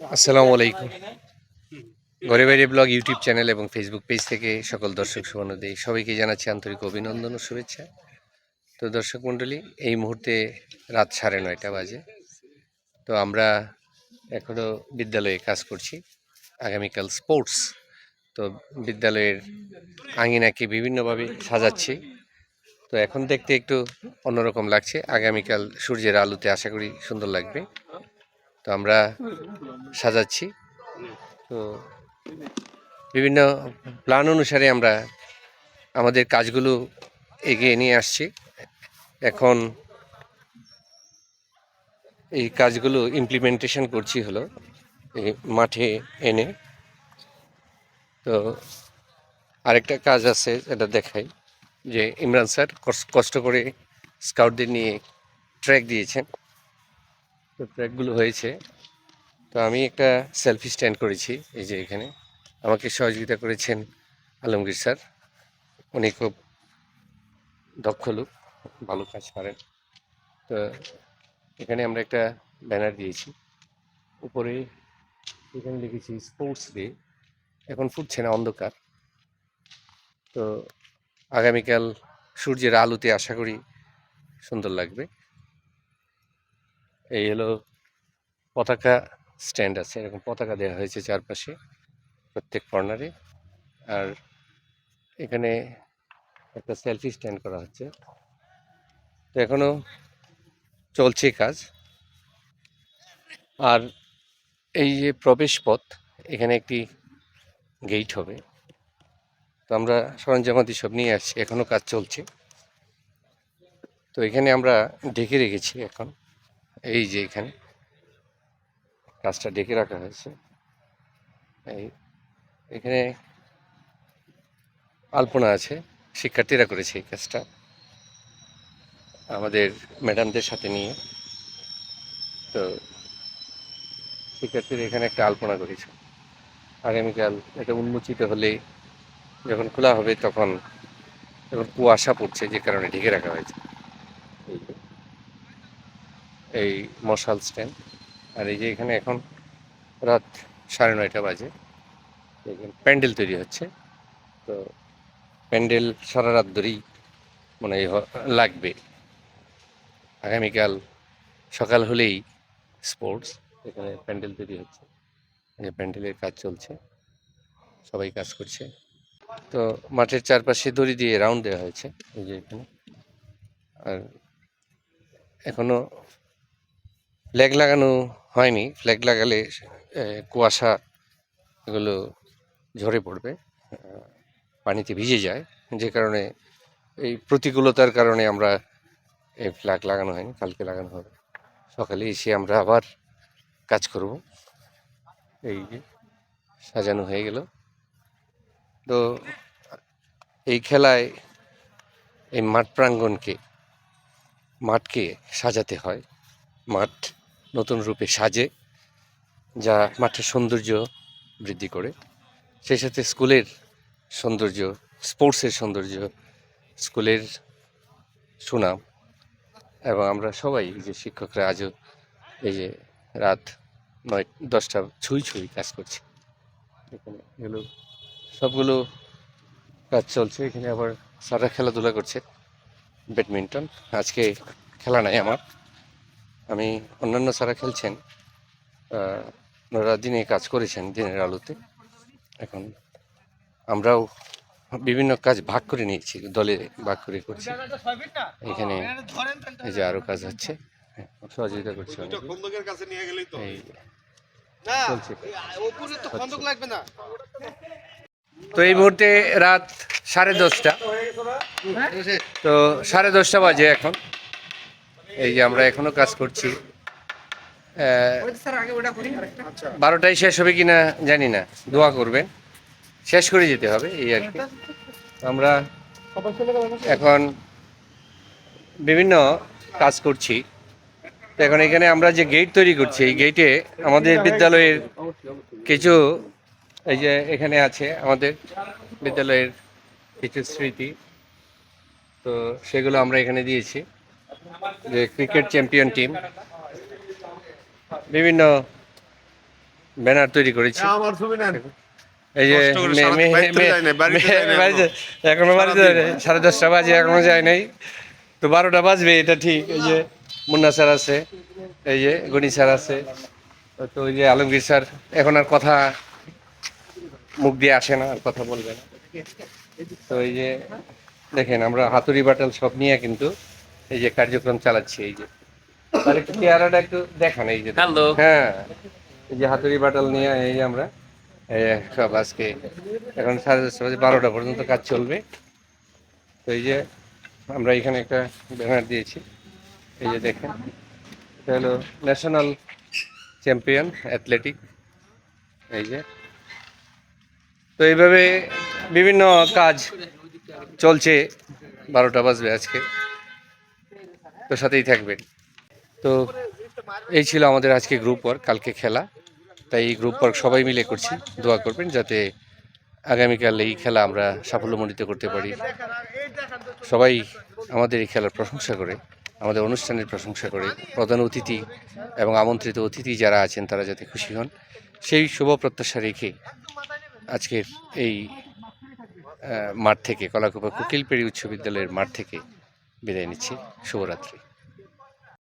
আসসালামু আলাইকুম। ঘরে বাইরে ব্লগ ইউটিউব চ্যানেল এবং ফেসবুক পেজ থেকে সকল দর্শক সুবর্ণদের সবাইকে জানাচ্ছি আন্তরিক অভিনন্দন ও শুভেচ্ছা। তো দর্শক মণ্ডলী, এই মুহূর্তে রাত সাড়ে নয়টা বাজে। তো আমরা এখনও বিদ্যালয়ে কাজ করছি, আগামীকাল স্পোর্টস তো বিদ্যালয়ের আঙিনাকে বিভিন্নভাবে সাজাচ্ছি। তো এখন দেখতে একটু অন্যরকম লাগছে। আগামীকাল সূর্যের আলোতে আশা করি সুন্দর লাগবে। তো আমরা সাজাচ্ছি। তো বিভিন্ন প্ল্যান অনুসারে আমরা আমাদের কাজগুলো এগিয়ে নিয়ে আসছি। এখন এই কাজগুলো ইমপ্লিমেন্টেশন করছি হলো এই মাঠে এনে। তো আরেকটা কাজ আছে, এটা দেখাই। যে ইমরান স্যার কষ্ট করে স্কাউটদের নিয়ে ট্র্যাক দিয়েছেন। তো ট্র্যাকগুলো হয়েছে। তো আমি একটা সেলফি স্ট্যান্ড করেছি, এই যে এখানে। আমাকে সহযোগিতা করেছেন আলমগীর স্যার। উনি খুব দক্ষ লোক, ভালো কাজ করেন। তো এখানে আমরা একটা ব্যানার দিয়েছি। উপরে এখানে লিখেছি, স্পোর্টস ডে। এখন ফুটছে না, অন্ধকার। তো আগামীকাল সূর্যের আলোতে আশা করি সুন্দর লাগবে। এই হলো পতাকা স্ট্যান্ড আছে। এরকম পতাকা দেওয়া হয়েছে চারপাশে প্রত্যেক কর্নারে আর এখানে একটা সেলফি স্ট্যান্ড করা হচ্ছে। তো এখনও চলছে কাজ। আর এই যে প্রবেশ পথ, এখানে একটি গেট হবে। তো আমরা সরঞ্জামাদি সব নিয়ে আসছি। এখনও কাজ চলছে। তো এখানে আমরা ঢেকে রেখেছি এখন। এই যে এখানে কাজটা ডেকে রাখা হয়েছে। এই এখানে আলপনা আছে, শিক্ষার্থীরা করেছে এই কাজটা। আমাদের ম্যাডামদের সাথে নিয়ে। তো শিক্ষার্থীরা এখানে একটা আলপনা করেছে। আগামীকাল এটা উন্মোচিত হলে যখন খোলা হবে তখন যখন কুয়াশা পড়ছে যে কারণে ঢেকে রাখা হয়েছে। এই। এই মশাল স্ট্যান্ড। আর এই যে এখানে এখন রাত সাড়ে নয়টা বাজে। এখানে প্যান্ডেল তৈরি হচ্ছে। তো প্যান্ডেল সারা রাত ধরেই মানে লাগবে। আগামীকাল সকাল হলেই স্পোর্টস এখানে প্যান্ডেল তৈরি হচ্ছে। এই প্যান্ডেলের কাজ চলছে। সবাই কাজ করছে। তো মাঠের চারপাশে দড়ি দিয়ে রাউন্ড দেওয়া হয়েছে। এই যে এখানে। আর এখনও ফ্ল্যাগ লাগানো হয়নি। ফ্ল্যাগ লাগালে কুয়াশা এগুলো ঝরে পড়বে পানিতে ভিজে যায়। যে কারণে এই প্রতিকূলতার কারণে আমরা এই ফ্ল্যাগ লাগানো হয়নি, কালকে লাগানো হবে। সকালে এসে আমরা আবার কাজ করব। এই যে সাজানো হয়ে গেল। তো এই খেলায় এই মাঠ প্রাঙ্গণকে মাঠকে সাজাতে হয়। মাঠ নতুন রূপে সাজে, যা মাঠের সৌন্দর্য বৃদ্ধি করে। সেই সাথে স্কুলের সৌন্দর্য, স্পোর্টসের সৌন্দর্য, স্কুলের সুনাম, এবং আমরা সবাই যে শিক্ষকরা আজও এই যে রাত নয়, দশটা ছুঁই ছুঁই কাজ করছি। এখানে এগুলো সবগুলো কাজ চলছে। এখানে আবার সারা খেলাধুলা করছে। ব্যাডমিন্টন, আজকে খেলা নাই আমার। আমি অন্যান্য সারা খেলছেন ওনারা দিনে কাজ করেছেন দিনের আলোতে। এখন আমরাও বিভিন্ন কাজ ভাগ করে নিয়েছি দলে ভাগ করে করছি। এখানে এই যে আরও কাজ হচ্ছে হ্যাঁ, সহযোগিতা করছে অনেকে। খন্দকের কাছে নিয়ে গেলেই তো এই না চলছে। ওপরে তো খন্দক লাগবে না। তো এই মুহূর্তে রাত সাড়ে দশটা। তো সাড়ে দশটা বাজে এখন। এই যে আমরা এখনও কাজ করছি। বারোটায় শেষ হবে কিনা জানি না। দোয়া করবেন। শেষ করে যেতে হবে, এই আর কি। আমরা এখন বিভিন্ন কাজ করছি। তো এখন এখানে আমরা যে গেট তৈরি করছি, এই গেটে আমাদের বিদ্যালয়ের কিছু, এই যে এখানে আছে আমাদের বিদ্যালয়ের কিছু স্মৃতি। তো সেগুলো আমরা এখানে দিয়েছি। যে ক্রিকেট চ্যাম্পিয়ন টিম বিভিন্ন ব্যানার তৈরি করেছি। আমার ছবি নেন। এই যে এখনও। বাড়িতে সাড়ে দশটা বাজে এখনও যায় নাই। তো বারোটা বাজবে এটা ঠিক। এই যে মুন্না স্যার আছে এই যে গণি স্যার আছে তো ওই যে আলমগীর স্যার এখন আর কথা মুখ দিয়ে আসে না আর কথা বলবে না। তো এই যে দেখেন আমরা হাতুড়ি বাটাল সব নিয়ে কিন্তু এই যে কার্যক্রম চালাচ্ছি এই যে। আর একটু চেহারাটা একটু দেখান এই যে। হ্যালো। হ্যাঁ এই যে হাতুড়ি বাটাল নিয়ে এই যে আমরা সব আজকে এখন সাড়ে দশটা বাজে বারোটা পর্যন্ত কাজ চলবে। তো এই যে আমরা এখানে একটা ব্যানার দিয়েছি এই যে দেখেন। এটা হলো ন্যাশনাল চ্যাম্পিয়ন অ্যাথলেটিক এই যে। তো এইভাবে বিভিন্ন কাজ চলছে বারোটা বাজবে আজকে। তো সাথেই থাকবেন। তো এই ছিল আমাদের আজকে গ্রুপ ওয়ার্ক কালকে খেলা। তাই এই গ্রুপ ওয়ার্ক সবাই মিলে করছি, দোয়া করবেন যাতে আগামীকাল এই খেলা আমরা সাফল্যমণ্ডিত করতে পারি। সবাই আমাদের এই খেলার প্রশংসা করে, আমাদের অনুষ্ঠানের প্রশংসা করে। প্রধান অতিথি এবং আমন্ত্রিত অতিথি যারা আছেন, তারা যাতে খুশি হন। সেই শুভ প্রত্যাশা রেখে আজকের এই মাঠ থেকে, কলাকুপা কুকিলপেড়ি উচ্চ বিদ্যালয়ের মাঠ থেকে বিদায় নিচ্ছি। শুভরাত্রি।